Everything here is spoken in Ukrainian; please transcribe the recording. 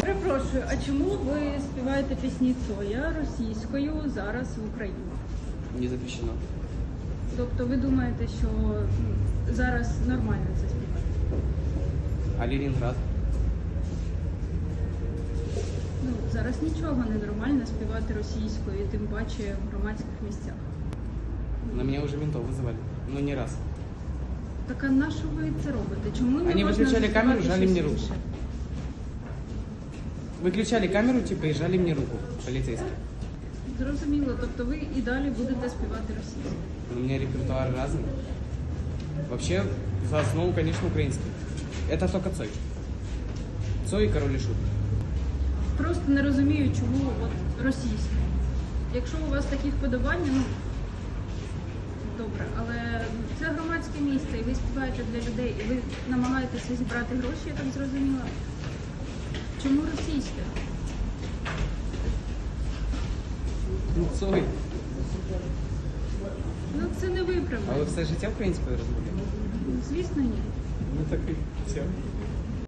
Перепрошую, а чому ви співаєте пісні Цоя російською зараз в Україні? Не запрещено. Тобто ви думаєте, що ну, зараз нормально це співати? А Лінінград? Ну, зараз нічого не нормально співати російською, тим паче в громадських місцях. На мене вже ментов визивали. Ну не раз. Так а на що ви це робите? Чому не Вони можна виключали камеру, заспівати жали мені щось руку. інше? Выключали камеру, типа, и жали мне руку полицейские. Зрозуміло, тобто ви і далі будете співати російською. У меня репертуар разный. Вообще, за основу, конечно, украинский. Это только Цой. Цой и Король и Шут. Просто не розумію, чому от російська. Якщо у вас такі вподобання, ну добре, але це громадське місце, і ви співаєте для людей, і ви намагаєтеся зібрати гроші, я так зрозуміла. Чому російська? Ну, Цой. Ну це не А виправдано. ви все життя українською розмовляєте? Звісно, ні. Ну так і все.